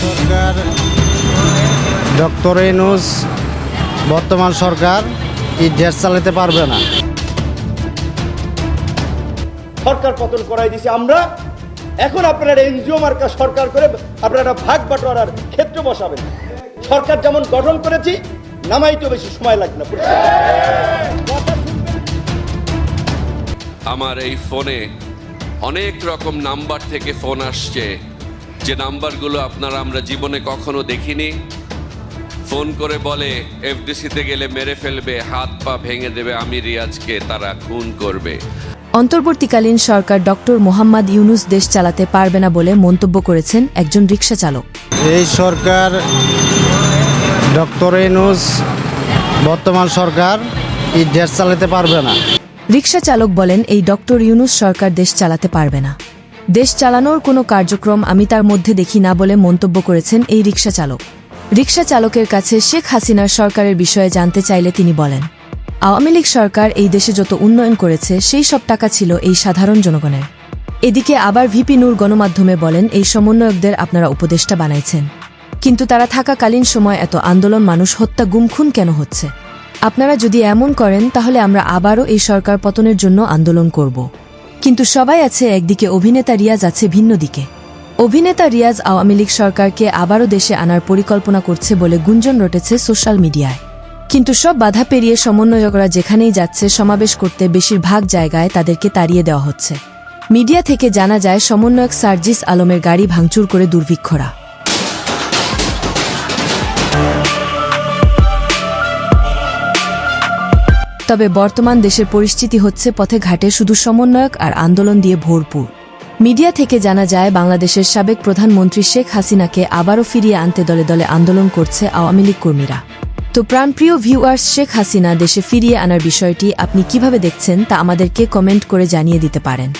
সরকার। Doctor Yunus বর্তমান সরকার এই দেশ চালাতে পারবে না? সরকার পতন করাই দিছি আমরা। এখন আপনারা এনজিও মার্কা সরকার করে আপনারা ভাগ বাটোয়ারার ক্ষেত্র বসাবেন। সরকার যেমন গঠন করেছি নামাইতেও বেশি সময় লাগবে না। আমার এই ফোনে অনেক রকম নাম্বার থেকে ফোন আসছে। যে নাম্বারগুলো আপনারা আমরা জীবনে কখনো দেখিনি ফোন করে বলে এফডিসিতে গেলে মেরে ফেলবে হাত পা ভেঙে দেবে আমি রিয়াজকে তারা খুন করবে। অন্তর্বর্তীকালীন সরকার ডক্টর মোহাম্মদ ইউনুস দেশ চালাতে পারবে না বলে মন্তব্য করেছেন একজন রিক্সা চালক। এই সরকার ডক্টর ইনুস বর্তমান সরকার এই দেশ চালাতে পারবে না। রিক্সা চালক বলেন এই ডক্টর ইউনুস সরকার দেশ চালাতে পারবে না। দেশ চালানোর কোনো কার্যক্রম আমি তার মধ্যে দেখি না বলে মন্তব্য করেছেন এই রিকশা চালক। রিকশা চালকের কাছে শেখ হাসিনার সরকারের বিষয়ে জানতে চাইলে তিনি বলেন, আওয়ামী লীগ সরকার এই দেশে যত উন্নয়ন করেছে, সেই সব টাকা ছিল এই সাধারণ জনগণের। এদিকে আবার ভিপি নূর গণমাধ্যমে বলেন, এই সমন্বয়কদের আপনারা উপদেষ্টা বানাইছেন। কিন্তু তারা থাকাকালীন সময় এত আন্দোলন মানুষ হত্যা গুমখুন কেন হচ্ছে? আপনারা যদি এমন করেন, তাহলে আমরা আবারও এই সরকার পতনের জন্য আন্দোলন করব। কিন্তু সবাই আছে একদিকে, অভিনেতা রিয়াজ আছে ভিন্ন দিকে। অভিনেতা রিয়াজ আওয়ামী লীগ সরকারকে আবারও দেশে আনার পরিকল্পনা করছে বলে গুঞ্জন রটেছে সোশ্যাল মিডিয়ায়। কিন্তু সব বাধা পেরিয়ে সমন্বয়করা যেখানেই যাচ্ছে সমাবেশ করতে বেশিরভাগ জায়গায় তাদেরকে তাড়িয়ে দেওয়া হচ্ছে। মিডিয়া থেকে জানা যায়, সমন্বয়ক সার্জিস আলমের গাড়ি ভাঙচুর করে দুর্ভিক্ষরা। তবে বর্তমান দেশের পরিস্থিতি হচ্ছে পথে ঘাটে শুধু সমন্বয়ক আর আন্দোলন দিয়ে ভরপুর। মিডিয়া থেকে জানা যায়, বাংলাদেশের সাবেক প্রধানমন্ত্রী শেখ হাসিনাকে আবারও ফিরিয়ে আনতে দলে দলে আন্দোলন করছে আওয়ামী লীগ কর্মীরা। তো প্রাণপ্রিয় ভিউয়ার্স, শেখ হাসিনা দেশে ফিরিয়ে আনার বিষয়টি আপনি কীভাবে দেখছেন তা আমাদেরকে কমেন্ট করে জানিয়ে দিতে পারেন!